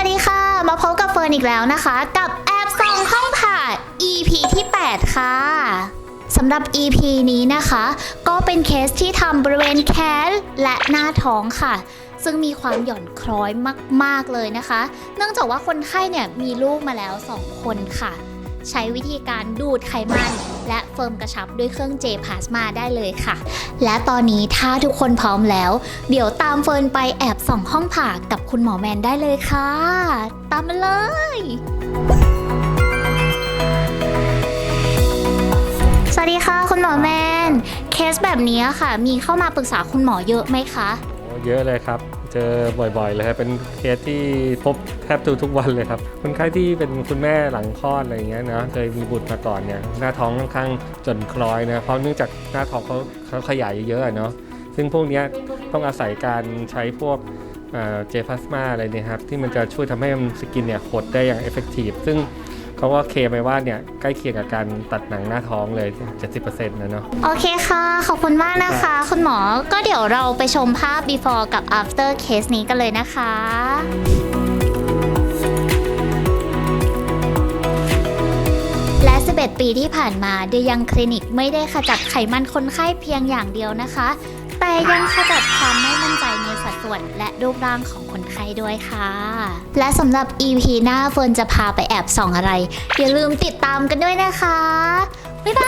วัสดีค่ะ มาพบกับเฟิร์นอีกแล้วนะคะ กับแอบสองห้องผ่า EP ที่ 8 ค่ะสำหรับ EP นี้นะคะ ก็เป็นเคสที่ทำบริเวณแขนและหน้าท้องค่ะ ซึ่งมีความหย่อนคล้อยมาก ๆ เลยนะคะ เนื่องจากว่าคนไข้เนี่ยมีลูกมาแล้ว 2 คนค่ะ ใช้วิธีการดูดไขมัน และเฟิร์มกระชับด้วยเครื่องเจพลาสมาได้เลยค่ะ และตอนนี้ถ้าทุกคนพร้อมแล้ว เดี๋ยวตามเฟิร์นไปแอบส่องห้องผ่ากับคุณหมอแมนได้เลยค่ะ ตามมาเลยสวัสดีค่ะ คุณหมอแมน เคสแบบนี้ค่ะ มีเข้ามาปรึกษาคุณหมอเยอะไหมคะ โอ้เยอะเลยครับ เจอบ่อยๆเลยครับเป็นเคสที่พบแทบทุกวันเลยครับคนไข้ที่เป็นคุณแม่หลังคลอดอะไรอย่างเงี้ยนะเคยมีบุตรมาก่อนเนี่ยหน้าท้องค่อนข้างจนคล้อยนะเพราะเนื่องจากหน้าท้องเขาเขาขยายเยอะเนาะซึ่งพวกนี้ต้องอาศัยการใช้พวกเจพลาสมาอะไรเนี่ยครับที่มันจะช่วยทำให้มันสกินเนี่ยหดได้อย่างเอฟเฟกตีฟซึ่ง เขาก็เคลมไปว่าเนี่ยใกล้เคียงกับการตัดหนังหน้าท้องเลย 70%นะเนาะ โอเคค่ะ ขอบคุณมากนะคะ คุณหมอก็เดี๋ยวเราไปชมภาพ before กับ after เคสนี้กันเลยนะคะและ 11 ปีที่ผ่านมาเดยังคลินิกไม่ได้ขจัดไขมันคนไข้เพียงอย่างเดียวนะคะ แต่ยังขจัดความไม่มั่นใจใน ส่วนและรูปร่างของคนไข้ด้วยค่ะ และสำหรับ EP หน้าเฟิร์นจะพาไปแอบส่องอะไร อย่าลืมติดตามกันด้วยนะคะ บ๊ายบาย